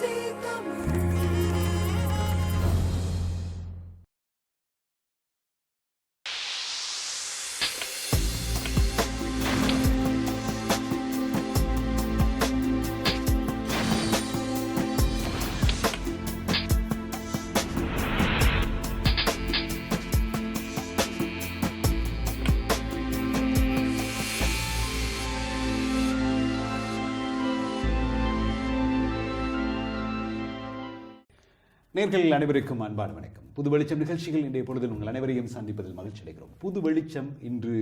see the moon. நேர்களில் அனைவருக்கும் அன்பான வணக்கம். புது வெளிச்சம் நிகழ்ச்சிகள் இன்றைய பொழுதில் உங்கள் அனைவரையும் சந்திப்பதில் மகிழ்ச்சி அடைகிறோம். புது வெளிச்சம் இன்று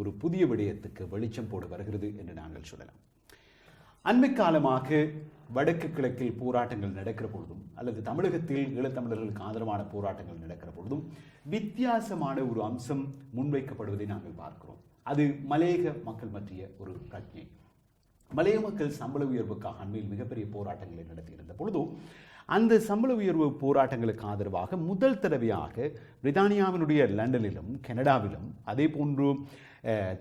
ஒரு புதிய விடயத்துக்கு வெளிச்சம் போட வருகிறது என்று நாங்கள் சொல்லலாம். அண்மை காலமாக வடக்கு கிழக்கில் போராட்டங்கள் நடக்கிற பொழுதும் அல்லது தமிழகத்தில் ஈழத்தமிழர்களுக்கு ஆதரவான போராட்டங்கள் நடக்கிற பொழுதும் வித்தியாசமான ஒரு அம்சம் முன்வைக்கப்படுவதை நாங்கள் பார்க்கிறோம். அது மலையக மக்கள் பற்றிய ஒரு பிரஜை. மலைய மக்கள் சம்பள உயர்வுக்காக அண்மையில் மிகப்பெரிய போராட்டங்களை நடத்தியிருந்த பொழுதும் அந்த சம்பள உயர்வு போராட்டங்களுக்கு ஆதரவாக முதல் தடவையாக பிரித்தானியாவினுடைய லண்டனிலும் கனடாவிலும் அதே போன்று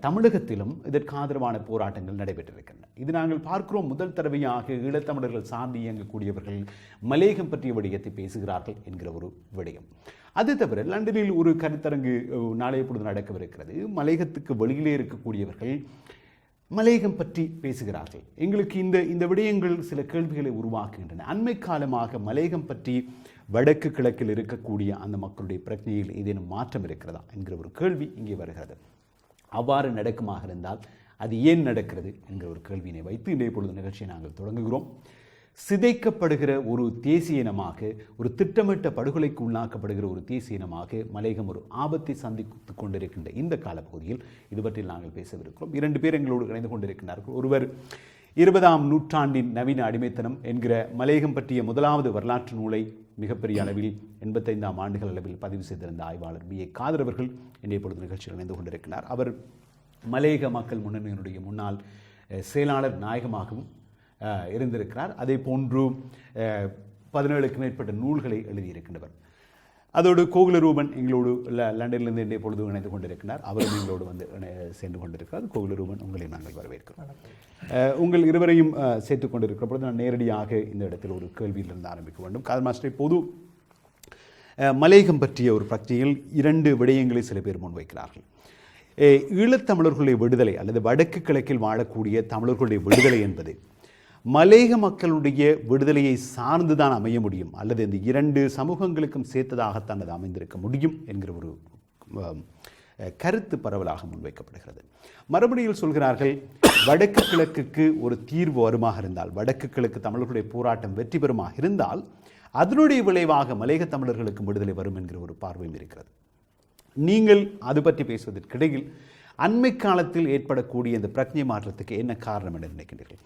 தமிழகத்திலும் இதற்கு ஆதரவான போராட்டங்கள் நடைபெற்றிருக்கின்றன. இது நாங்கள் பார்க்கிறோம். முதல் தடவையாக ஈழத்தமிழர்கள் சார்ந்து இயங்கக்கூடியவர்கள் மலேகம் பற்றிய விடயத்தை பேசுகிறார்கள் என்கிற ஒரு விடயம். அது தவிர லண்டனில் ஒரு கருத்தரங்கு நாளைய பொழுது நடக்கவிருக்கிறது. மலையகத்துக்கு வெளியிலே இருக்கக்கூடியவர்கள் மலையகம் பற்றி பேசுகிறார்கள். எங்களுக்கு இந்த இந்த விடயங்கள் சில கேள்விகளை உருவாக்குகின்றன. அண்மை காலமாக மலையகம் பற்றி வடக்கு கிழக்கில் இருக்கக்கூடிய அந்த மக்களுடைய பிரச்சனையில் ஏதேனும் மாற்றம் இருக்கிறதா என்கிற ஒரு கேள்வி இங்கே வருகிறது. அவ்வாறு நடக்குமாக இருந்தால் அது ஏன் நடக்கிறது என்கிற ஒரு கேள்வியினை வைத்து இன்றைய பொழுது நிகழ்ச்சியை நாங்கள் தொடங்குகிறோம். சிதைக்கப்படுகிற ஒரு தேசிய இனமாக ஒரு திட்டமிட்ட படுகொலைக்கு உள்ளாக்கப்படுகிற ஒரு தேசிய இனமாக மலையகம் ஒரு ஆபத்தை சந்தித்துக் கொண்டிருக்கின்ற இந்த காலப்பகுதியில் இது பற்றி நாங்கள் பேசவிருக்கிறோம். இரண்டு பேர் எங்களோடு இணைந்து கொண்டிருக்கின்றார்கள் ஒருவர் இருபதாம் நூற்றாண்டின் நவீன அடிமைத்தனம் என்கிற மலையகம் பற்றிய முதலாவது வரலாற்று நூலை மிகப்பெரிய அளவில் எண்பத்தைந்தாம் ஆண்டுகள் அளவில் பதிவு செய்திருந்த ஆய்வாளர் பி ஏ காதர் அவர்கள் இன்றைய பொழுது நிகழ்ச்சியில் இணைந்து கொண்டிருக்கிறார். அவர் மலையக மக்கள் முன்னணியினுடைய முன்னாள் செயலாளர் நாயகமாகவும் இருந்திருக்கிறார். அதே போன்று பதினேழுக்கு மேற்பட்ட நூல்களை எழுதியிருக்கின்றவர். அதோடு கோகுலரூபன் எங்களோடு லண்டனிலிருந்து இன்றைய பொழுது இணைந்து கொண்டிருக்கிறார். அவரும் எங்களோடு வந்து சென்று சேர்ந்து கொண்டிருக்கிறார். கோகுலரூபன் உங்களை நாங்கள் வரவேற்கிறோம். உங்கள் இருவரையும் சேர்த்து கொண்டிருக்கிற பொழுது நான் நேரடியாக இந்த இடத்தில் ஒரு கேள்வியிலிருந்து ஆரம்பிக்க வேண்டும். கால் மாஸ்டர் பொது மலையகம் பற்றிய ஒரு பிரச்சனையில் இரண்டு விடயங்களை சில பேர் முன்வைக்கிறார்கள். ஈழத்தமிழர்களுடைய விடுதலை அல்லது வடக்கு கிழக்கில் வாழக்கூடிய தமிழர்களுடைய விடுதலை என்பது மலேக மக்களுடைய விடுதலையை சார்ந்துதான் அமைய முடியும். அல்லது இந்த இரண்டு சமூகங்களுக்கும் சேர்த்ததாகத்தான் அது அமைந்திருக்க முடியும் என்கிற ஒரு கருத்து பரவலாக முன்வைக்கப்படுகிறது. மறுபடியில் சொல்கிறார்கள் வடக்கு கிழக்குக்கு ஒரு தீர்வு வருமாக இருந்தால் வடக்கு கிழக்கு தமிழர்களுடைய போராட்டம் வெற்றி பெறுமாக இருந்தால் அதனுடைய விளைவாக மலேக தமிழர்களுக்கு விடுதலை வரும் என்கிற ஒரு பார்வையும் இருக்கிறது. நீங்கள் அது பற்றி பேசுவதற்கிடையில் அண்மை காலத்தில் ஏற்படக்கூடிய இந்த பிரக்ஞை மாற்றத்துக்கு என்ன காரணம் என்று நினைக்கின்றீர்கள்?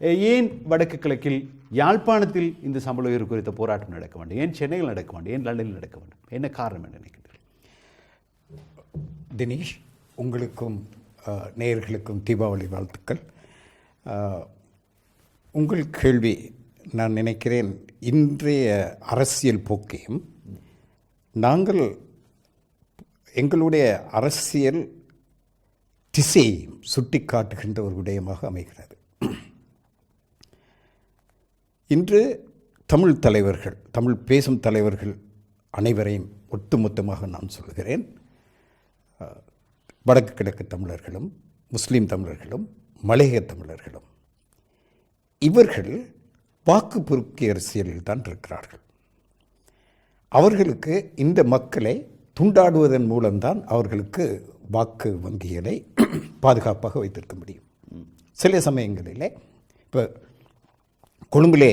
ஏன் வடக்கு கிழக்கில் யாழ்ப்பாணத்தில் இந்த சம்பள உயர்வு குறித்த போராட்டம் நடக்க வேண்டும்? ஏன் சென்னையில் நடக்க வேண்டும்? ஏன் லண்டனில் நடக்க வேண்டும்? என்ன காரணம் என்று நினைக்கிறீர்கள்? தினேஷ் உங்களுக்கும் நேயர்களுக்கும் தீபாவளி வாழ்த்துக்கள். உங்கள் கேள்வி நான் நினைக்கிறேன் இன்றைய அரசியல் போக்கையும் நாங்கள் எங்களுடைய அரசியல் திசையையும் சுட்டி காட்டுகின்ற ஒரு விடயமாக அமைகிறது. இன்று தமிழ் தலைவர்கள் தமிழ் பேசும் தலைவர்கள் அனைவரையும் ஒட்டுமொத்தமாக நான் சொல்கிறேன். வடக்கு கிழக்கு தமிழர்களும் முஸ்லீம் தமிழர்களும் மலையக தமிழர்களும் இவர்கள் வாக்கு பொறுக்கி அரசியலில் தான் இருக்கிறார்கள். அவர்களுக்கு இந்த மக்களை துண்டாடுவதன் மூலம்தான் அவர்களுக்கு வாக்கு வங்கிகளை பாதுகாப்பாக வைத்திருக்க முடியும். சில சமயங்களிலே இப்போ கொழும்பிலே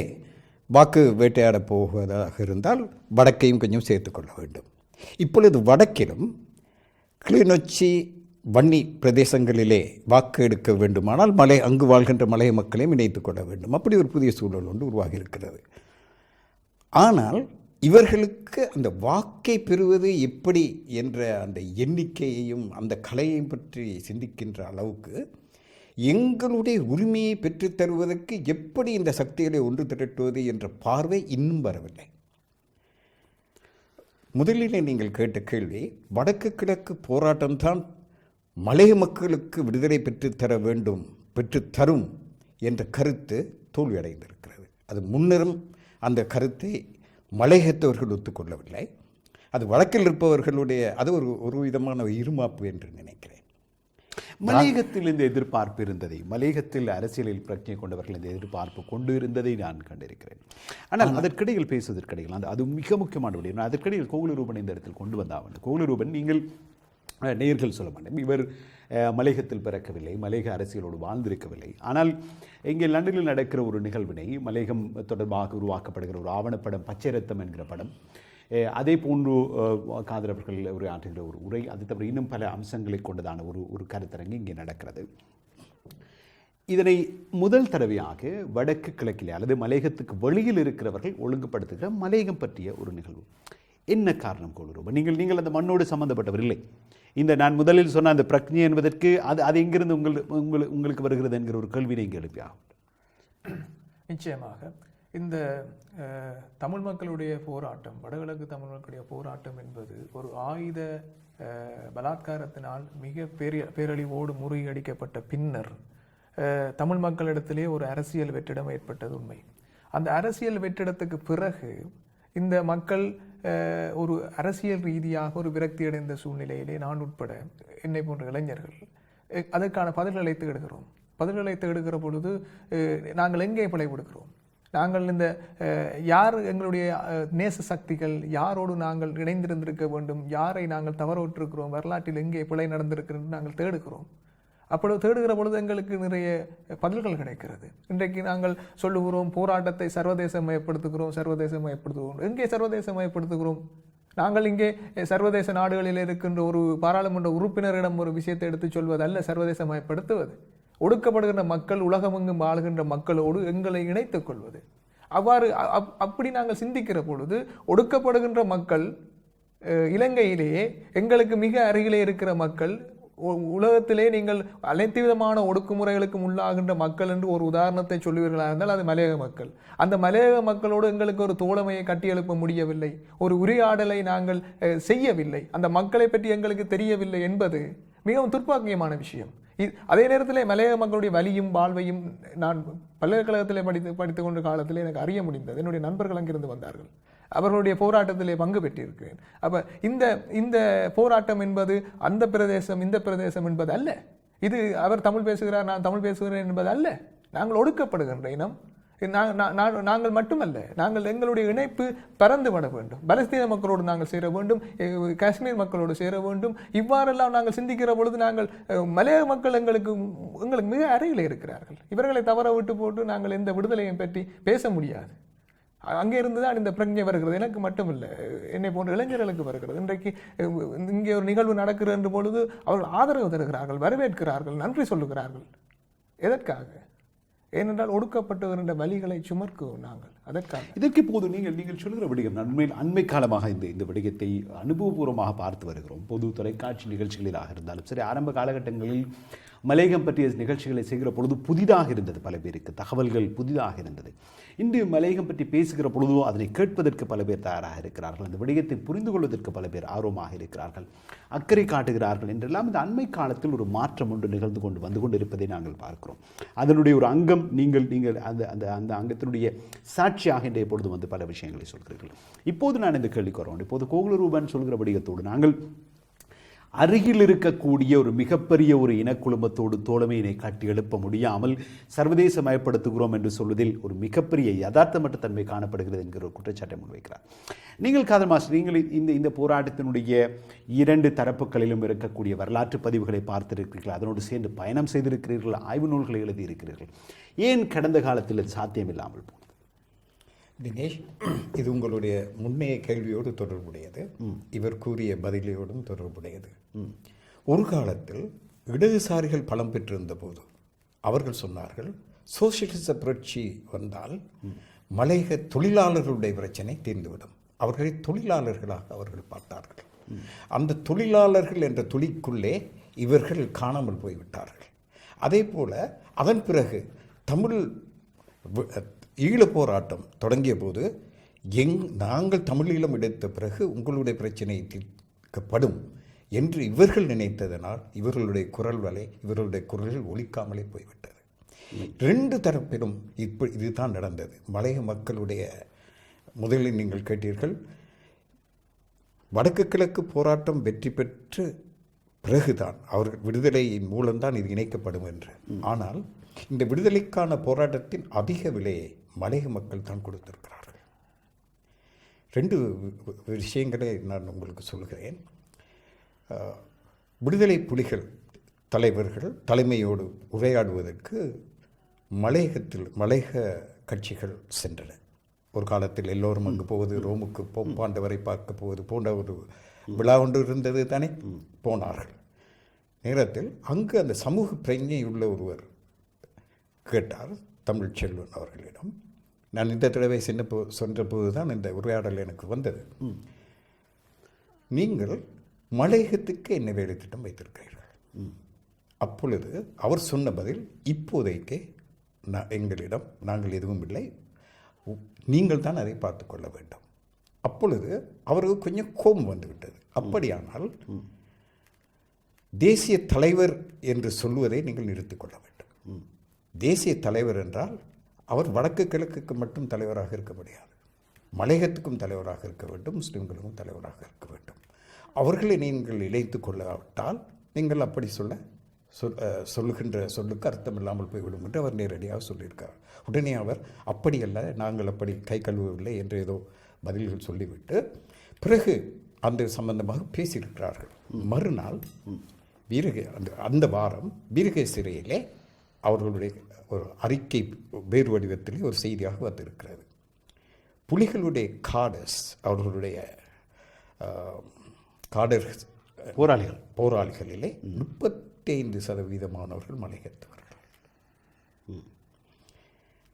வாக்கு வேட்டையாட போவதாக இருந்தால் வடக்கையும் கொஞ்சம் சேர்த்துக்கொள்ள வேண்டும். இப்பொழுது வடக்கிலும் கிளிநொச்சி வன்னி பிரதேசங்களிலே வாக்கு எடுக்க வேண்டுமானால் மலை அங்கு வாழ்கின்ற மலைய மக்களையும் இணைத்து கொள்ள வேண்டும். அப்படி ஒரு புதிய சூழல் ஒன்று உருவாகி இருக்கிறது ஆனால் இவர்களுக்கு அந்த வாக்கை பெறுவது எப்படி என்ற அந்த எண்ணிக்கையையும் அந்த கலையையும் பற்றி சிந்திக்கின்ற அளவுக்கு எங்களுடைய உரிமையை பெற்றுத் தருவதற்கு எப்படி இந்த சக்திகளை ஒன்று திரட்டுவது என்ற பார்வை இன்னும் வரவில்லை. முதலில் நீங்கள் கேட்ட கேள்வி வடக்கு கிழக்கு போராட்டம்தான் மலைய மக்களுக்கு விடுதலை பெற்றுத் தர வேண்டும் பெற்றுத் தரும் என்ற கருத்து தோல்வியடைந்திருக்கிறது. அது முன்னரும் அந்த கருத்தை மலையத்தவர்கள் ஒத்துக்கொள்ளவில்லை. அது வழக்கில் இருப்பவர்களுடைய அது ஒரு ஒரு விதமான இருமாப்பு என்று நினைக்கிறேன். மலையகத்தில் இந்த எதிர்பார்ப்பு இருந்ததை மலையகத்தில் அரசியலில் பிரச்சனை கொண்டவர்கள் இந்த எதிர்பார்ப்பு கொண்டு இருந்ததை நான் கண்டிருக்கிறேன். ஆனால் அதற்கிடையில் பேசுவதற்கிடையில் அந்த அது மிக முக்கியமான விடயம். அதற்கிடையில் கோகுலரூபன் இந்த இடத்தில் கொண்டு வந்தாவன் கோகுலரூபன் நீங்கள் அஹ், நேயர்கள் சொல்ல மாட்டேன். இவர் மலையகத்தில் பிறக்கவில்லை மலையக அரசியலோடு வாழ்ந்திருக்கவில்லை. ஆனால் இங்கே லண்டனில் நடக்கிற ஒரு நிகழ்வினை மலையகம் தொடர்பாக உருவாக்கப்படுகிற ஒரு ஆவணப்படம் பச்சை ரத்தம் என்கிற படம் அதே போன்று அஹ், காதர் அவர்கள் ஒரு ஒரு உரை அது தவிர இன்னும் பல அம்சங்களை கொண்டதான ஒரு ஒரு கருத்தரங்கு இங்கே நடக்கிறது. இதனை முதல் தடவையாக வடக்கு கிழக்கிலே அல்லது மலையகத்துக்கு வெளியில் இருக்கிறவர்கள் ஒழுங்குபடுத்துகிற மலையகம் பற்றிய ஒரு நிகழ்வு. என்ன காரணம் கொள்கிறோம் நீங்கள் நீங்கள் அந்த மண்ணோடு சம்பந்தப்பட்டவர் இல்லை. இந்த நான் முதலில் சொன்ன அந்த பிரக்ஞை என்பதற்கு அது அது எங்கிருந்து உங்கள் உங்கள் உங்களுக்கு வருகிறது என்கிற ஒரு கேள்வியை இங்கே எழுப்பியாகும் நிச்சயமாக. இந்த தமிழ் மக்களுடைய போராட்டம் வடகிழக்கு தமிழ் மக்களுடைய போராட்டம் என்பது ஒரு ஆயுத பலாத்காரத்தினால் மிக பெரிய பேரழிவோடு முறியடிக்கப்பட்ட பின்னர் தமிழ் மக்களிடத்திலே ஒரு அரசியல் வெற்றிடம் ஏற்பட்டது உண்மை. அந்த அரசியல் வெற்றிடத்துக்கு பிறகு இந்த மக்கள் ஒரு அரசியல் ரீதியாக ஒரு விரக்தி அடைந்த சூழ்நிலையிலே நான் உட்பட என்னை போன்ற இளைஞர்கள் அதற்கான பதில்களை தேடுகிறோம். பதில்களை தேடுகிற பொழுது நாங்கள் எங்கே பிழை கொடுக்கிறோம்? நாங்கள் இந்த யார் எங்களுடைய நேச சக்திகள் யாரோடு நாங்கள் இணைந்திருந்திருக்க வேண்டும் யாரை நாங்கள் தவறவிட்டிருக்கிறோம் வரலாற்றில் எங்கே பிழை நடந்திருக்கிறது நாங்கள் தேடுகிறோம். அப்பொழுது தேடுகிற பொழுது எங்களுக்கு நிறைய பதில்கள் கிடைக்கிறது. இன்றைக்கு நாங்கள் சொல்லுகிறோம் போராட்டத்தை சர்வதேசமயப்படுத்துகிறோம் சர்வதேசமயப்படுத்துகிறோம் எங்கே சர்வதேசமயப்படுத்துகிறோம் நாங்கள் இங்கே சர்வதேச நாடுகளில் இருக்கின்ற ஒரு பாராளுமன்ற உறுப்பினரிடம் ஒரு விஷயத்தை எடுத்துச் சொல்வதல்ல சர்வதேசமயப்படுத்துவது ஒடுக்கப்படுகின்ற மக்கள் உலகமெங்கும் வாழுகின்ற மக்களோடு எங்களை இணைத்துக் கொள்வது. அவ்வாறு அப்- அப்படி நாங்கள் சிந்திக்கிற பொழுது ஒடுக்கப்படுகின்ற மக்கள் இலங்கையிலேயே எங்களுக்கு மிக அருகிலே இருக்கிற மக்கள் உ- உலகத்திலே நீங்கள் அனைத்து விதமான ஒடுக்குமுறைகளுக்கும் உள்ளாகின்ற மக்கள் என்று ஒரு உதாரணத்தை சொல்லுவீர்களா இருந்தால் அது மலையக மக்கள். அந்த மலையக மக்களோடு எங்களுக்கு ஒரு தோழமையை கட்டியெழுப்ப முடியவில்லை. ஒரு உரையாடலை நாங்கள் செய்யவில்லை. அந்த மக்களை பற்றி எங்களுக்கு தெரியவில்லை என்பது மிகவும் துர்ப்பாக்கியமான விஷயம். அதே நேரத்தில் மலையக மக்களுடைய வலியும் வாழ்வையும் நான் பல்கலைக்கழகத்தில் படித்து படித்துக் கொண்ட காலத்தில் எனக்கு அறிய முடிந்தது. என்னுடைய நண்பர்கள் அங்கிருந்து வந்தார்கள். அவர்களுடைய போராட்டத்திலே பங்கு பெற்றிருக்கிறேன். அப்போ இந்த இந்த போராட்டம் என்பது அந்த பிரதேசம் இந்த பிரதேசம் என்பது அல்ல. இது அவர் தமிழ் பேசுகிறார் நான் தமிழ் பேசுகிறேன் என்பது அல்ல. நாங்கள் ஒடுக்கப்படுகின்ற இனம். நாங்கள் மட்டுமல்ல நாங்கள் எங்களுடைய இணைப்பு பறந்து விட வேண்டும். பலஸ்தீன மக்களோடு நாங்கள் சேர வேண்டும் எ- காஷ்மீர் மக்களோடு சேர வேண்டும். இவ்வாறெல்லாம் நாங்கள் சிந்திக்கிற பொழுது நாங்கள் மலையாள மக்கள் எங்களுக்கு எங்களுக்கு மிக அருகில் இருக்கிறார்கள். இவர்களை தவற விட்டு போட்டு நாங்கள் எந்த விடுதலையை பற்றி பேச முடியாது. அங்கே இருந்து தான் இந்த பிரஜை வருகிறது. எனக்கு மட்டுமில்லை என்னை போன்ற இளைஞர்களுக்கு வருகிறது. இன்றைக்கு இங்கே ஒரு நிகழ்வு நடக்கிறது பொழுது அவர்கள் ஆதரவு தருகிறார்கள் வரவேற்கிறார்கள் நன்றி சொல்லுகிறார்கள். எதற்காக? ஏனென்றால் ஒடுக்கப்பட்டு வருகின்ற வழிகளை சுமர்க்குவோம் நாங்கள். அதற்காக. இதற்கு இப்போது நீங்கள் நீங்கள் சொல்கிற விடயம் நான் அண்மை காலமாக இந்த இந்த விடயத்தை அனுபவபூர்வமாக பார்த்து வருகிறோம். பொது தொலைக்காட்சி நிகழ்ச்சிகளிலாக இருந்தாலும் சரி ஆரம்ப காலகட்டங்களில் மலையகம் பற்றிய நிகழ்ச்சிகளை செய்கிற பொழுது புதிதாக இருந்தது பல பேருக்கு. தகவல்கள் புதிதாக இருந்தது. இன்று மலையகம் பற்றி பேசுகிற பொழுதோ அதனை கேட்பதற்கு பல பேர் தயாராக இருக்கிறார்கள். அந்த விடயத்தை புரிந்து கொள்வதற்கு பல பேர் ஆர்வமாக இருக்கிறார்கள். அக்கறை காட்டுகிறார்கள் என்றெல்லாம் இந்த அண்மை காலத்தில் ஒரு மாற்றம் ஒன்று நிகழ்ந்து கொண்டு வந்து கொண்டிருப்பதை நாங்கள் பார்க்கிறோம். அதனுடைய ஒரு அங்கம் நீங்கள் நீங்கள் அந்த அந்த அந்த அங்கத்தினுடைய சாட்சியாக இன்றைய பொழுது வந்து பல விஷயங்களை சொல்கிறீர்கள். இப்போது நான் இந்த கேள்விக்கு வரோம் இப்போது கோகுலரூபன் சொல்கிற வடிவத்தோடு நாங்கள் அருகில் இருக்கக்கூடிய ஒரு மிகப்பெரிய ஒரு இனக்குழுமத்தோடு தோழமையினை காட்டி எழுப்ப முடியாமல் சர்வதேசமயப்படுத்துகிறோம் என்று சொல்வதில் ஒரு மிகப்பெரிய யதார்த்தமற்ற தன்மை காணப்படுகிறது என்கிற ஒரு குற்றச்சாட்டை முன்வைக்கிறார். நீங்கள் காதல் மாஸ்டர் நீங்கள் இந்த இந்த போராட்டத்தினுடைய இரண்டு தரப்புகளிலும் இருக்கக்கூடிய வரலாற்று பதிவுகளை பார்த்திருக்கிறீர்கள். அதனோடு சேர்ந்து பயணம் செய்திருக்கிறீர்கள் ஆய்வு நூல்களை எழுதியிருக்கிறீர்கள். ஏன் கடந்த காலத்தில் சாத்தியமில்லாமல் போனது? தினேஷ் இது உங்களுடைய முன்னைய கேள்வியோடு தொடர்புடையது. இவர் கூறிய பதிலையோடும் தொடர்புடையது. ஒரு காலத்தில் இடதுசாரிகள் பலம் பெற்றிருந்த போது அவர்கள் சொன்னார்கள் சோசியலிச புரட்சி வந்தால் மலையக தொழிலாளர்களுடைய பிரச்சனை தீர்ந்துவிடும். அவர்களை தொழிலாளர்களாக அவர்கள் பார்த்தார்கள். அந்த தொழிலாளர்கள் என்ற துளிக்குள்ளே இவர்கள் காணாமல் போய்விட்டார்கள். அதே போல அதன் பிறகு தமிழ் ஈழப் போராட்டம் தொடங்கிய போது எங் நாங்கள் தமிழீழம் எடுத்த பிறகு உங்களுடைய பிரச்சனை தீர்க்கப்படும் என்று இவர்கள் நினைத்ததனால் இவர்களுடைய குரல் வலை இவர்களுடைய குரல்கள் ஒலிக்காமலே போய்விட்டது. ரெண்டு தரப்பிலும் இப்போ இதுதான் நடந்தது. மலைய மக்களுடைய முதலில் நீங்கள் கேட்டீர்கள் வடக்கு கிழக்கு போராட்டம் வெற்றி பெற்று பிறகுதான் அவர்கள் விடுதலையின் மூலம்தான் இது இணைக்கப்படும் என்று. ஆனால் இந்த விடுதலைக்கான போராட்டத்தின் அதிக விலையை மலைய மக்கள் தான் கொடுத்திருக்கிறார்கள். ரெண்டு விஷயங்களை நான் உங்களுக்கு சொல்கிறேன். விடுதலை புலிகள் தலைவர்கள் தலைமையோடு உரையாடுவதற்கு மலையகத்தில் மலையக கட்சிகள் சென்றன. ஒரு காலத்தில் எல்லோரும் அங்கு போவது ரோமுக்கு போப்பாண்டவரை பார்க்க போவது போன்ற ஒரு விழா ஒன்று இருந்தது தானே? போனார்கள். நேரத்தில் அங்கு அந்த சமூக பிரஜை உள்ள ஒருவர் கேட்டார் தமிழ் செல்வன் அவர்களிடம். நான் இந்த தடவை சென்ற போ சென்ற போது தான் இந்த உரையாடல் எனக்கு வந்தது. நீங்கள் மலையகத்துக்கு என்ன வேலை திட்டம் வைத்திருக்கிறீர்கள். அப்பொழுது அவர் சொன்ன பதில் இப்போதைக்கு நான் எங்களிடம் நாங்கள் எதுவும் இல்லை. நீங்கள் தான் அதை பார்த்து கொள்ள வேண்டும். அப்பொழுது அவருக்கு கொஞ்சம் கோபம் வந்துவிட்டது அப்படியானால் தேசிய தலைவர் என்று சொல்வதை நீங்கள் நிறுத்திக் கொள்ள வேண்டும். தேசிய தலைவர் என்றால் அவர் வடக்கு கிழக்குக்கு மட்டும் தலைவராக இருக்க முடியாது. மலையகத்துக்கும் தலைவராக இருக்க வேண்டும் முஸ்லீம்களுக்கும் தலைவராக இருக்க வேண்டும். அவர்களை நீங்கள் இணைத்து கொள்ளாவிட்டால் நீங்கள் அப்படி சொல்ல சொல் சொல்லுகின்ற சொல்லுக்கு அர்த்தம் இல்லாமல் போய்விடும் என்று அவர் நேரடியாக சொல்லியிருக்கார் உடனே அவர் அப்படியல்ல நாங்கள் அப்படி கை கழுவவில்லை என்று ஏதோ பதில்கள் சொல்லிவிட்டு பிறகு அந்த சம்பந்தமாக பேசியிருக்கிறார்கள். மறுநாள் வீரகே அந்த அந்த வாரம் வீரகே சிறையிலே அவர்களுடைய ஒரு அறிக்கை வேறு வடிவத்திலே ஒரு செய்தியாக வந்திருக்கிறது. புலிகளுடைய காடஸ் அவர்களுடைய காடர் போராளிகள். போராளிகளிலே முப்பத்தைந்து சதவீதமானவர்கள் மலையகத்தவர்கள்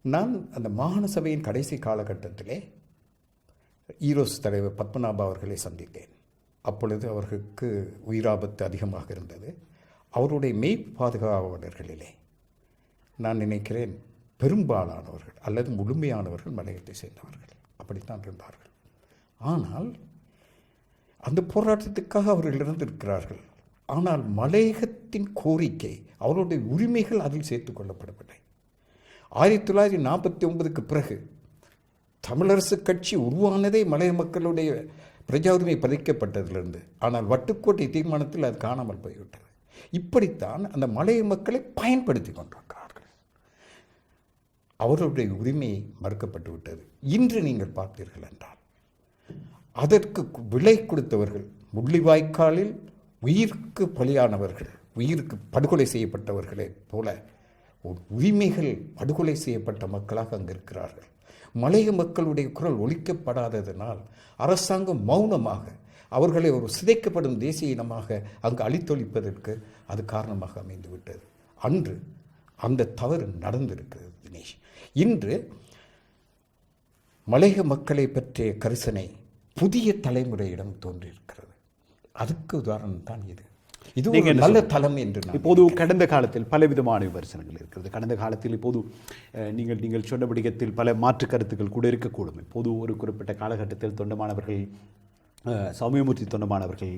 நான் அந்த மாகாண சபையின் கடைசி காலகட்டத்திலே ஈரோஸ் தலைவர் பத்மநாபா அவர்களை சந்தித்தேன். அப்பொழுது அவர்களுக்கு உயிராபத்து அதிகமாக இருந்தது. அவருடைய மெய் பாதுகாவலர்களிலே நான் நினைக்கிறேன் பெரும்பாலானவர்கள் அல்லது முழுமையானவர்கள் மலையத்தை சேர்ந்தவர்கள். அப்படித்தான் இருந்தார்கள். ஆனால் அந்த போராட்டத்துக்காக அவர்கள் இருந்திருக்கிறார்கள். ஆனால் மலையகத்தின் கோரிக்கை அவருடைய உரிமைகள் அதில் சேர்த்து கொள்ளப்படவில்லை. ஆயிரத்தி தொள்ளாயிரத்தி நாற்பத்தி ஒன்பதுக்கு பிறகு தமிழரசு கட்சி உருவானதே மலைய மக்களுடைய பிரஜா உரிமை பதிக்கப்பட்டதிலிருந்து ஆனால் வட்டுக்கோட்டை தீர்மானத்தில் அது காணாமல் போய்விட்டது. இப்படித்தான் அந்த மலைய மக்களை பயன்படுத்தி கொண்டார் அவர்களுடைய உரிமை மறுக்கப்பட்டு விட்டது. இன்று நீங்கள் பார்த்தீர்கள் என்றால் அதற்கு விலை கொடுத்தவர்கள் முள்ளிவாய்க்காலில் உயிருக்கு பலியானவர்கள் உயிருக்கு படுகொலை செய்யப்பட்டவர்களைப் போல ஒரு உரிமைகள் படுகொலை செய்யப்பட்ட மக்களாக அங்கு இருக்கிறார்கள் மலைய மக்களுடைய குரல் ஒழிக்கப்படாததனால் அரசாங்கம் மௌனமாக அவர்களை ஒரு சிதைக்கப்படும் தேசிய இனமாக அங்கு அழித்தொழிப்பதற்கு அது காரணமாக அமைந்துவிட்டது. அன்று அந்த தவறு நடந்திருக்கிறது தினேஷ். இன்று மலையக மக்களை பற்றிய கரிசனை புதிய தலைமுறையிடம் தோன்றியிருக்கிறது. அதுக்கு உதாரணம் தான் இது. இது நல்ல தளம் என்று இப்போது கடந்த காலத்தில் பலவிதமான விமர்சனங்கள் இருக்கிறது. கடந்த காலத்தில் இப்போது நீங்கள் நீங்கள் சொன்ன விடயத்தில் பல மாற்று கருத்துக்கள் கூட இருக்கக்கூடும். இப்போது ஒரு குறிப்பிட்ட காலகட்டத்தில் தொண்டமானவர்கள் சௌமியமூர்த்தி தொண்டமானவர்கள்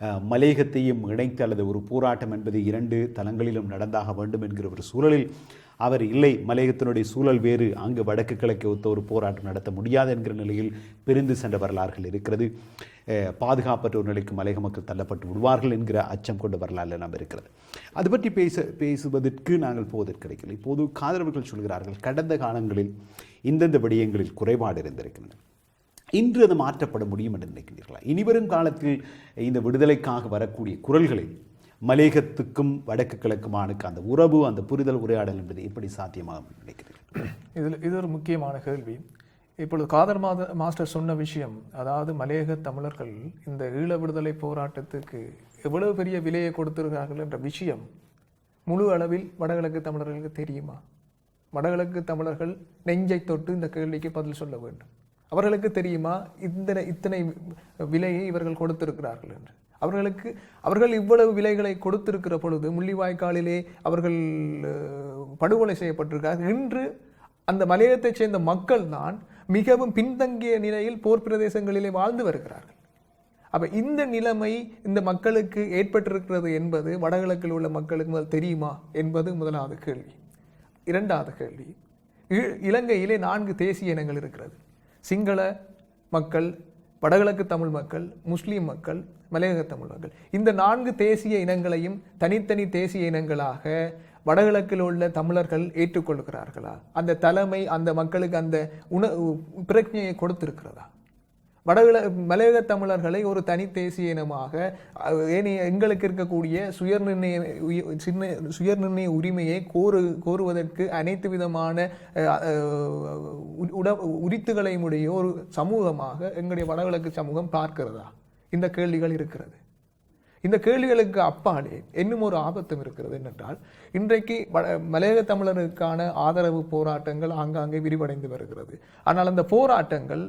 மலேகத்தையும் மலையகத்தையும் இணைத்து அல்லது ஒரு போராட்டம் என்பது இரண்டு தலங்களிலும் நடந்தாக வேண்டும் என்கிற ஒரு சூழலில் அவர் இல்லை. மலையகத்தினுடைய சூழல் வேறு. அங்கு வடக்கு கிழக்கு ஒத்த ஒரு போராட்டம் நடத்த முடியாது என்கிற நிலையில் பிரிந்து சென்ற வரலாறுகள் இருக்கிறது. பாதுகாப்பற்ற ஒரு நிலைக்கு மலையக மக்கள் தள்ளப்பட்டு விடுவார்கள் என்கிற அச்சம் கொண்ட வரலாறு நாம் இருக்கிறது. அது பற்றி பேச பேசுவதற்கு நாங்கள் போவதற்கு கிடைக்கல இப்போது காதலர்கள் சொல்கிறார்கள் கடந்த காலங்களில் இந்தந்த விடயங்களில் குறைபாடு இருந்திருக்கின்றன இன்று அது மாற்றப்பட முடியும் என்று நினைக்கிறீர்களா? இனிவரும் காலத்தில் இந்த விடுதலைக்காக வரக்கூடிய குரல்களில் மலேகத்துக்கும் வடக்கு கிழக்குமானுக்கு அந்த உறவு அந்த புரிதல் உரையாடல் என்பது எப்படி சாத்தியமாகும் நினைக்கிறீர்கள்? இதில் இது ஒரு முக்கியமான கேள்வி. இப்பொழுது காதர் மாத மாஸ்டர் சொன்ன விஷயம் அதாவது மலையக தமிழர்கள் இந்த ஈழ விடுதலை போராட்டத்துக்கு எவ்வளவு பெரிய விலையை கொடுத்திருக்கிறார்கள் என்ற விஷயம் முழு அளவில் வடகிழக்கு தமிழர்களுக்கு தெரியுமா? வடகிழக்கு தமிழர்கள் நெஞ்சை தொட்டு இந்த கேள்விக்கு பதில் சொல்ல வேண்டும். அவர்களுக்கு தெரியுமா? இந்த இத்தனை விலையை இவர்கள் கொடுத்திருக்கிறார்கள் என்று. அவர்களுக்கு அவர்கள் இவ்வளவு விலைகளை கொடுத்திருக்கிற பொழுது முள்ளிவாய்க்காலிலே அவர்கள் படுகொலை செய்யப்பட்டிருக்கிறார்கள். இன்று அந்த மலையத்தைச் சேர்ந்த மக்கள் தான் மிகவும் பின்தங்கிய நிலையில் போர் பிரதேசங்களிலே வாழ்ந்து வருகிறார்கள். அப்போ இந்த நிலைமை இந்த மக்களுக்கு ஏற்பட்டிருக்கிறது என்பது வடகிழக்கில் உள்ள மக்களுக்கு முதல் தெரியுமா என்பது முதலாவது கேள்வி. இரண்டாவது கேள்வி இ- இலங்கையிலே நான்கு தேசிய இனங்கள் இருக்கிறது. சிங்கள மக்கள் வடகிழக்கு தமிழ் மக்கள் முஸ்லீம் மக்கள் மலையக தமிழ் மக்கள். இந்த நான்கு தேசிய இனங்களையும் தனித்தனி தேசிய இனங்களாக வடகிழக்கில் உள்ள தமிழர்கள் ஏற்றுக்கொள்கிறார்களா? அந்த தலைமை அந்த மக்களுக்கு அந்த உண பிரஜையை கொடுத்திருக்கிறதா? வடகிழ மலையக தமிழர்களை ஒரு தனி தேசிய இனமாக ஏனைய எங்களுக்கு இருக்கக்கூடிய சுயநிர்ணய நிர்ணய சின்ன சுயநிர்ணய உரிமையை கோரு கோருவதற்கு அனைத்து விதமான உ- உட உரித்துகளையும் உடைய ஒரு சமூகமாக எங்களுடைய வடகிழக்கு சமூகம் பார்க்கிறதா? இந்த கேள்விகள் இருக்கிறது. இந்த கேள்விகளுக்கு அப்பாலே இன்னும் ஒரு ஆபத்தும் இருக்கிறது என்னென்றால் இன்றைக்கு வட- மலையக தமிழருக்கான ஆதரவு போராட்டங்கள் ஆங்காங்கே விரிவடைந்து வருகிறது. ஆனால் அந்த போராட்டங்கள்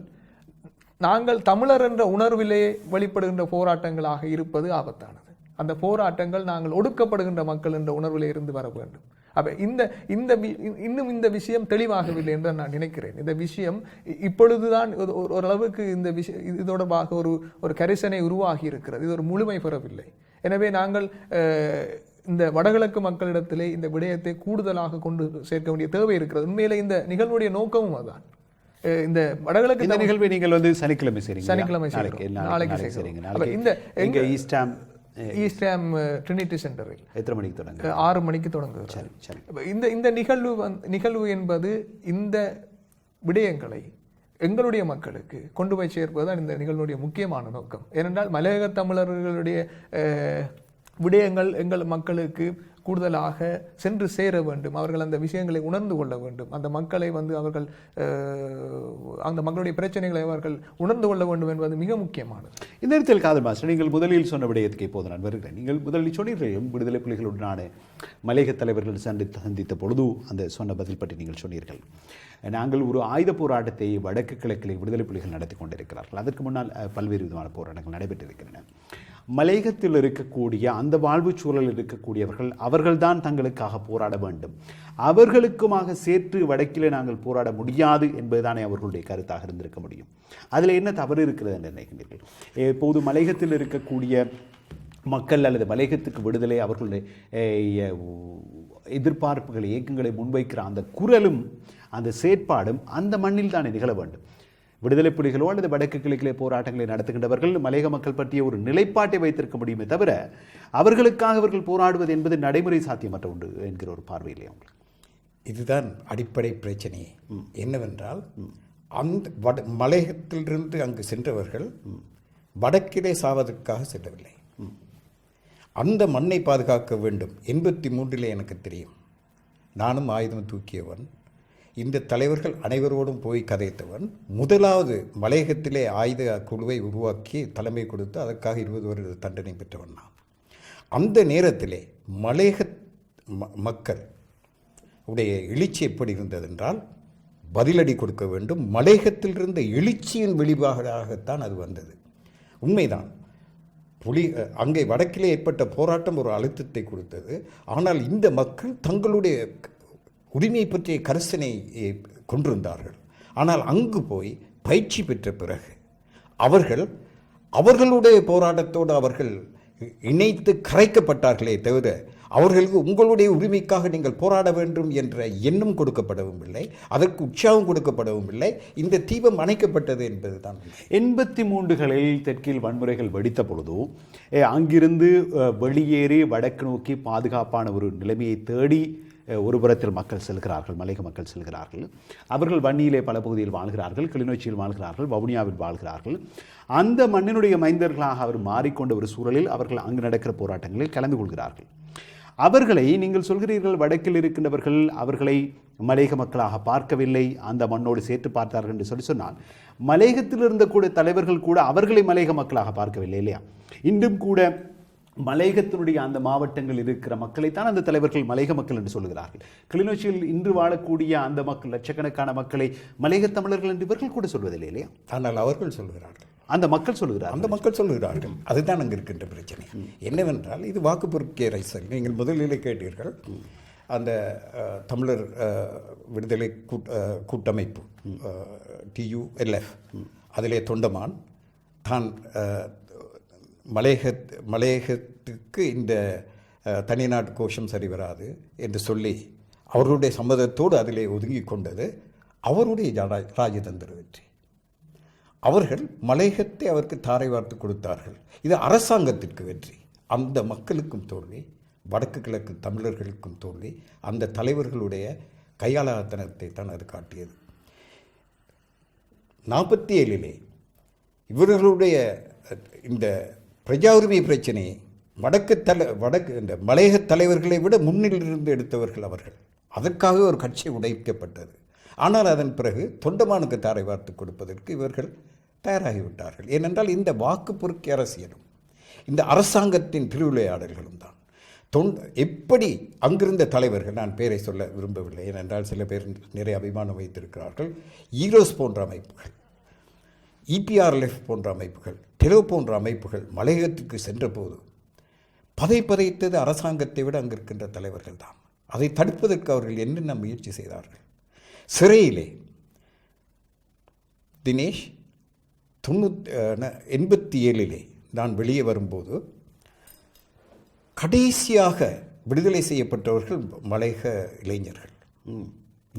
நாங்கள் தமிழர் என்ற உணர்விலே வெளிப்படுகின்ற போராட்டங்களாக இருப்பது ஆபத்தானது. அந்த போராட்டங்கள் நாங்கள் ஒடுக்கப்படுகின்ற மக்கள் என்ற உணர்விலே இருந்து வர வேண்டும். அப்ப இந்த இந்த வி- இன்னும் இந்த விஷயம் தெளிவாகவில்லை என்று நான் நினைக்கிறேன். இந்த விஷயம் இ- இப்பொழுதுதான் ஒரு- ஓரளவுக்கு இந்த விஷயம் இது தொடர்பாக ஒரு ஒரு கரிசனை உருவாகி இருக்கிறது. இது ஒரு முழுமை பெறவில்லை. எனவே நாங்கள் இந்த வடகிழக்கு மக்களிடத்திலே இந்த விடயத்தை கூடுதலாக கொண்டு சேர்க்க வேண்டிய தேவை இருக்கிறது. உண்மையிலே இந்த நிகழ்வுடைய நோக்கமும் அதான். இந்த வடகிழக்கு இந்த நிகழ்வை நீங்கள் வந்து சனிக்கிழமை செய்றீங்க. சனிக்கிழமை செய்கிறோம். நாளைக்கு. செய்றீங்க. நாளைக்கு இந்த எங்க ஈஸ்டாம் ஈஸ்டாம் ட்ரினிட்டி சென்டரில் எத்தனை மணிக்கு தொடங்க ஆறு மணிக்கு தொடங்குகிறது சரி சரி. இந்த இந்த நிகழ்வு நிகழ்வு என்பது இந்த விடயங்களை எங்களுடைய மக்களுக்கு கொண்டு போய் சேர்ப்பதுதான் இந்த நிகழ்வுடைய முக்கியமான நோக்கம். ஏனென்றால் மலையக தமிழர்களுடைய விடயங்கள் எங்கள் மக்களுக்கு கூடுதலாக சென்று சேர வேண்டும். அவர்கள் அந்த விஷயங்களை உணர்ந்து கொள்ள வேண்டும். அந்த மக்களை வந்து அவர்கள் அந்த மக்களுடைய பிரச்சனைகளை அவர்கள் உணர்ந்து கொள்ள வேண்டும் என்பது மிக முக்கியமானது. இந்த இடத்தில் காதல் மாஸ்டர் நீங்கள் முதலில் சொன்ன விடயத்துக்கு இப்போது நான் வருகிறேன். நீங்கள் முதலில் சொன்னீர்கள் விடுதலை புலிகளுடனான மலையக தலைவர்கள் சந்தித்த சந்தித்த பொழுது அந்த சொன்ன பதில் பற்றி நீங்கள் சொன்னீர்கள். நாங்கள் ஒரு ஆயுத போராட்டத்தை வடக்கு கிழக்கிலே விடுதலை புலிகள் நடத்தி கொண்டிருக்கிறார்கள். அதற்கு முன்னால் பல்வேறு விதமான போராட்டங்கள் நடைபெற்றிருக்கின்றன. மலையகத்தில் இருக்கக்கூடிய அந்த வாழ்வுச் சூழலில் இருக்கக்கூடியவர்கள் அவர்கள்தான் தங்களுக்காக போராட வேண்டும். அவர்களுக்குமாக சேர்த்து வடக்கிலே நாங்கள் போராட முடியாது என்பதுதானே அவர்களுடைய கருத்தாக இருந்திருக்க முடியும். அதில் என்ன தவறு இருக்கிறது என்று நினைக்கின்றீர்கள் இப்போது மலையகத்தில் இருக்கக்கூடிய மக்கள் அல்லது மலையகத்துக்கு விடுதலை அவர்களுடைய எதிர்பார்ப்புகளை இயக்கங்களை முன்வைக்கிற அந்த குரலும் அந்த செயற்பாடும் அந்த மண்ணில் தானே நிகழ வேண்டும். விடுதலை புலிகளோ அல்லது வடக்கு கிழக்கிலே போராட்டங்களை நடத்துகின்றவர்கள் மலையக மக்கள் பற்றிய ஒரு நிலைப்பாட்டை வைத்திருக்க முடியுமே தவிர அவர்களுக்காக அவர்கள் போராடுவது என்பது நடைமுறை சாத்தியமற்ற உண்டு என்கிற ஒரு பார்வையிலே அவங்களுக்கு இதுதான் அடிப்படை பிரச்சனை. என்னவென்றால் அந்த வட மலையகத்திலிருந்து அங்கு சென்றவர்கள் வடக்கிலே சாவதற்காக செல்லவில்லை. அந்த மண்ணை பாதுகாக்க வேண்டும் எண்பத்தி மூன்றிலே எனக்கு தெரியும். நானும் ஆயுதம் தூக்கியவன். இந்த தலைவர்கள் அனைவரோடும் போய் கதைத்தவன். முதலாவது மலையகத்திலே ஆயுத குழுவை உருவாக்கி தலைமை கொடுத்து அதற்காக இருபது வருட தண்டனை பெற்றவன் நான். அந்த நேரத்திலே மலையக ம- மக்கள் உடைய எழுச்சி எப்படி இருந்ததென்றால் பதிலடி கொடுக்க வேண்டும். மலையகத்தில் இருந்த எழுச்சியின் வெளிப்பாடாகத்தான் அது வந்தது. உண்மைதான். புலி அங்கே வடக்கிலே ஏற்பட்ட போராட்டம் ஒரு அழுத்தத்தை கொடுத்தது. ஆனால் இந்த மக்கள் தங்களுடைய உரிமை பற்றிய கரிசனை கொண்டிருந்தார்கள். ஆனால் அங்கு போய் பயிற்சி பெற்ற பிறகு அவர்கள் அவர்களுடைய போராட்டத்தோடு அவர்கள் இணைத்து கரைக்கப்பட்டார்களே தவிர அவர்களுக்கு உங்களுடைய உரிமைக்காக நீங்கள் போராட வேண்டும் என்ற எண்ணம் கொடுக்கப்படவும் இல்லை அதற்கு உற்சாகம் கொடுக்கப்படவும் இல்லை இந்த தீபம் அணைக்கப்பட்டது என்பதுதான் எண்பத்தி மூன்றுகளில் தெற்கில் வன்முறைகள் வெடித்த பொழுது அங்கிருந்து வெளியேறி வடக்கு நோக்கி பாதுகாப்பான ஒரு நிலைமையை தேடி ஒரு புறத்தில் மக்கள் செல்கிறார்கள் மலையக மக்கள் செல்கிறார்கள். அவர்கள் வன்னியிலே பல பகுதியில் வாழ்கிறார்கள் கிளிநொச்சியில் வாழ்கிறார்கள் வவுனியாவில் வாழ்கிறார்கள். அந்த மண்ணினுடைய மைந்தர்களாக அவர் மாறிக்கொண்ட ஒரு சூழலில் அவர்கள் அங்கு நடக்கிற போராட்டங்களில் கலந்து கொள்கிறார்கள். அவர்களை நீங்கள் சொல்கிறீர்கள் வடக்கில் இருக்கின்றவர்கள் அவர்களை மலையக மக்களாக பார்க்கவில்லை அந்த மண்ணோடு சேர்த்து பார்த்தார்கள் என்று சொல்லி சொன்னால் மலையகத்தில் இருந்த கூட தலைவர்கள் கூட அவர்களை மலையக மக்களாக பார்க்கவில்லை இல்லையா? இன்றும் கூட மலையகத்தினுடைய அந்த மாவட்டங்கள் இருக்கிற மக்களைத்தான் அந்த தலைவர்கள் மலையக மக்கள் என்று சொல்கிறார்கள் கிளிநொச்சியில் இன்று வாழக்கூடிய அந்த மக்கள் லட்சக்கணக்கான மக்களை மலையக தமிழர்கள் என்று இவர்கள் கூட சொல்வதில்லை இல்லையா? ஆனால் அவர்கள் சொல்கிறார்கள் அந்த மக்கள் சொல்கிறார்கள் அந்த மக்கள் சொல்கிறார்கள் அதுதான் அங்கு இருக்கின்ற பிரச்சனை. என்னவென்றால் இது வாக்கு பொறுக்கிய ரைசல் நீங்கள் முதலிலே கேட்டீர்கள் அந்த தமிழர் விடுதலை கூட் கூட்டமைப்பு டியூஎல்எஃப் அதிலே தொண்டமான் தான் அஹ், மலையகத்துக்கு இந்த தனிநாட்டு கோஷம் சரி வராது என்று சொல்லி அவர்களுடைய சம்மதத்தோடு அதிலே ஒதுங்கி கொண்டது அவருடைய ராஜதந்திர வெற்றி. அவர்கள் மலையகத்தை அவருக்கு தாரை வார்த்து கொடுத்தார்கள். இது அரசாங்கத்திற்கு வெற்றி. அந்த மக்களுக்கும் தோல்வி வடக்கு கிழக்கு தமிழர்களுக்கும் தோல்வி அந்த தலைவர்களுடைய கையாளாத்தனத்தை தான் அது காட்டியது. நாற்பத்தி ஏழிலே இவர்களுடைய இந்த பிரஜா உரிமை பிரச்சனையை வடக்கு தலை வடக்கு இந்த மலையக தலைவர்களை விட முன்னிலிருந்து எடுத்தவர்கள் அவர்கள். அதற்காக ஒரு கட்சி உடைக்கப்பட்டது. ஆனால் அதன் பிறகு தொண்டமானுக்கு தாரை வார்த்து கொடுப்பதற்கு இவர்கள் தயாராகிவிட்டார்கள். ஏனென்றால் இந்த வாக்கு பொறுக்கி அரசியலும் இந்த அரசாங்கத்தின் திருவிளையாடல்களும் தான். தொண் எப்படி அங்கிருந்த தலைவர்கள் நான் பேரை சொல்ல விரும்பவில்லை ஏனென்றால் சில பேர் நிறைய அபிமானம் வைத்திருக்கிறார்கள் ஈரோஸ் போன்ற அமைப்புகள். இபிஆர்எல்எஃப் போன்ற அமைப்புகள் டெலோ போன்ற அமைப்புகள் மலையகத்துக்கு சென்றபோது பதை பதைத்தது அரசாங்கத்தை விட அங்கு இருக்கின்ற தலைவர்கள் தான். அதை தடுப்பதற்கு அவர்கள் என்னென்ன முயற்சி செய்தார்கள்? சிறையிலே தினேஷ் தொண்ணூத் எண்பத்தி ஏழிலே நான் வெளியே வரும்போது கடைசியாக விடுதலை செய்யப்பட்டவர்கள் மலையக இளைஞர்கள்.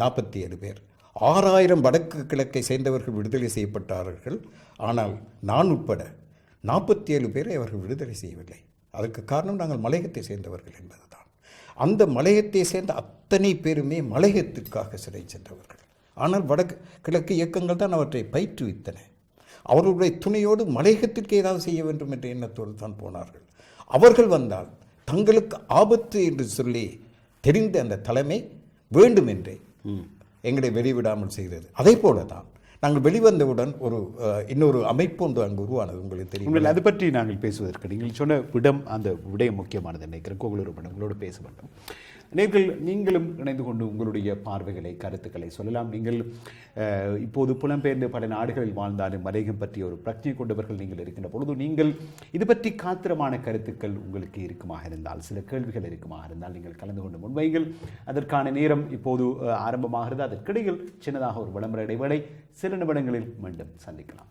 நாற்பத்தி ஏழு பேர். ஆறாயிரம் வடக்கு கிழக்கை சேர்ந்தவர்கள் விடுதலை செய்யப்பட்டார்கள். ஆனால் நான் உட்பட நாற்பத்தி ஏழு பேரை அவர்கள் விடுதலை செய்யவில்லை. அதற்கு காரணம் நாங்கள் மலையகத்தை சேர்ந்தவர்கள் என்பதுதான். அந்த மலையகத்தை சேர்ந்த அத்தனை பேருமே மலையகத்திற்காக சிறை சென்றவர்கள். ஆனால் வடக்கு கிழக்கு இயக்கங்கள் தான் அவற்றை பயிற்றுவித்தன. அவர்களுடைய துணையோடு மலையகத்திற்கு ஏதாவது செய்ய வேண்டும் என்ற எண்ணத்தோடு தான் போனார்கள். அவர்கள் வந்தால் தங்களுக்கு ஆபத்து என்று சொல்லி தெரிந்த அந்த தலைமை வேண்டும் என்றே எங்களை வெளிவிடாமல் செய்தது. அதே போல தான் நாங்கள் வெளிவந்தவுடன் ஒரு இன்னொரு அமைப்பு ஒன்று அங்கு உருவானது. உங்களுக்கு தெரியும். உங்கள் அது பற்றி நாங்கள் பேசுவதற்கு நீங்கள் சொன்ன விடம் அந்த விடயம் முக்கியமானது நினைக்கிறேன் கோகுலூர் படம் உங்களோடு பேச வேண்டும். நேர்கள் நீங்களும் இணைந்து கொண்டு உங்களுடைய பார்வைகளை கருத்துக்களை சொல்லலாம். நீங்கள் இப்போது புலம்பெயர்ந்து பல நாடுகளில் வாழ்ந்தாலும் மலையகம் பற்றிய ஒரு பிரச்சனை கொண்டவர்கள் நீங்கள் இருக்கின்ற பொழுது நீங்கள் இது பற்றி காத்திரமான கருத்துக்கள் உங்களுக்கு இருக்குமாக இருந்தால் சில கேள்விகள் இருக்குமாக இருந்தால் நீங்கள் கலந்து கொண்டு முன்வைங்கள் அதற்கான நேரம் இப்போது ஆரம்பமாகிறது. அதற்கிடையில் சின்னதாக ஒரு விளம்பர இடைவேளை. சில நிமிடங்களில் மீண்டும் சந்திக்கலாம்.